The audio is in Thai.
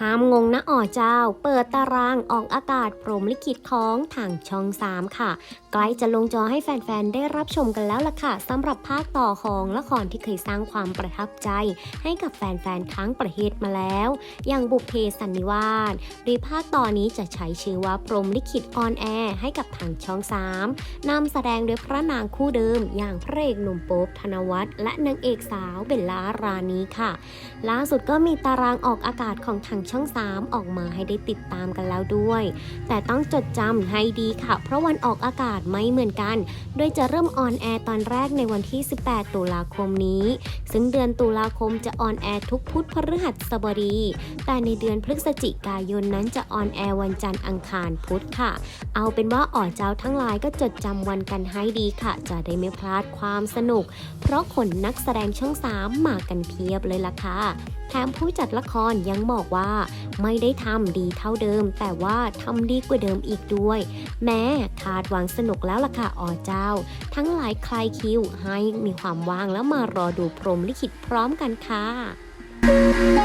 ห้ามงงนะอ่อเจ้า เปิดตารางออกอากาศพรมลิขิตของทางช่อง 3 ค่ะ ใกล้จะลงจอให้แฟน ๆ ได้รับชมกันแล้วล่ะค่ะสำหรับภาคต่อของละครที่เคยสร้างความประทับใจ ให้กับแฟน ๆ ทั้งประเทศมาแล้ว อย่างบุพเพสันนิวาสโดยภาคต่อนนี้จะใช้ชื่อว่าพรมลิขิตออนแอร์ให้กับทางช่อง 3นำแสดงโดยพระนางคู่เดิม อย่างพระเอกหนุ่มโป๊บธนวัฒน์และนางเอกสาวเบลล่ารานีค่ะ ล่าสุดก็มีตารางออกอากาศของทางช่อง 3 ออกมาให้ได้ติดตามกันแล้วด้วย แต่ต้องจดจำให้ดีค่ะ เพราะวันออกอากาศไม่เหมือนกัน โดยจะเริ่มออนแอร์ตอนแรกในวันที่ 18 ตุลาคมนี้ ซึ่งเดือนตุลาคมจะออนแอร์ทุกพุธพฤหัสบดี แต่ในเดือนพฤศจิกายนนั้นจะออนแอร์วันจันทร์อังคารพุธค่ะ เอาเป็นว่าอ่อเจ้าทั้งหลายก็จดจำวันกันให้ดีค่ะ จะได้ไม่พลาดความสนุก เพราะขนนักแสดงช่อง 3 มากันเพียบเลยล่ะค่ะแถมผู้จัดละครยังบอกว่าไม่ได้ทำดีเท่าเดิม แต่ว่าทำดีกว่าเดิมอีกด้วย แม้คาดหวังสนุกแล้วล่ะค่ะอ๋อเจ้า ทั้งหลายคลายคิวให้มีความว่างแล้วมารอดูพรหมลิขิตพร้อมกันค่ะ